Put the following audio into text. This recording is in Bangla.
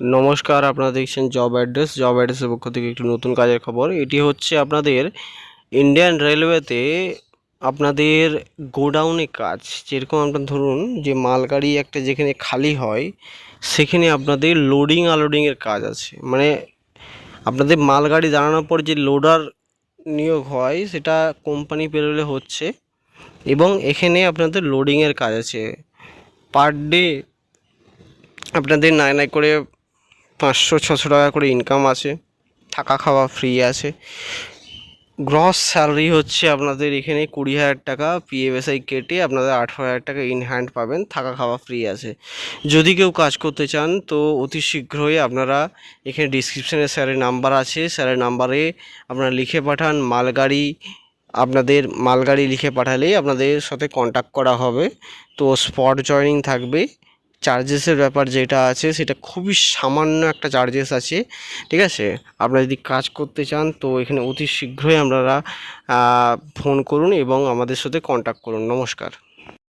নমস্কার, আপনারা দেখছেন জব অ্যাড্রেস জব অ্যাড্রেসের পক্ষ থেকে একটি নতুন কাজের খবর। এটি হচ্ছে আপনাদের ইন্ডিয়ান রেলওয়েতে আপনাদের গোডাউনে কাজ। যেরকম আপনার ধরুন যে মালগাড়ি একটা যেখানে খালি হয়, সেখানে আপনাদের লোডিং আনলোডিংয়ের কাজ আছে। মানে আপনাদের মালগাড়ি দাঁড়ানোর পর যে লোডার নিয়োগ হয়, সেটা কোম্পানি পেরোলে হচ্ছে এবং এখানে আপনাদের লোডিংয়ের কাজ আছে। পার ডে আপনাদের নাই নাই করে পাঁচশো, ছশো টাকা করে ইনকাম আছে, থাকা খাওয়া ফ্রি আছে। গ্রস স্যালারি হচ্ছে আপনাদের এখানে কুড়ি হাজার টাকা পিএফএসআই কেটে আপনাদের আঠেরো হাজার টাকা ইন হ্যান্ড পাবেন, থাকা খাওয়া ফ্রি আছে। যদি কেউ কাজ করতে চান, তো অতি শীঘ্রই আপনারা এখানে ডিসক্রিপশানে স্যারের নাম্বার আছে। স্যারের নাম্বারে আপনারা লিখে পাঠান, মালগাড়ি আপনাদের মালগাড়ি লিখে পাঠালেই আপনাদের সাথে কন্ট্যাক্ট করা হবে। তো স্পট জয়নিং থাকবে। চার্জেসের ব্যাপার যেটা আছে, সেটা খুবই সামান্য একটা চার্জেস আছে, ঠিক আছে? আপনারা যদি কাজ করতে চান, তো এখানে অতি শীঘ্রই আপনারা ফোন করুন এবং আমাদের সাথে কন্ট্যাক্ট করুন। নমস্কার।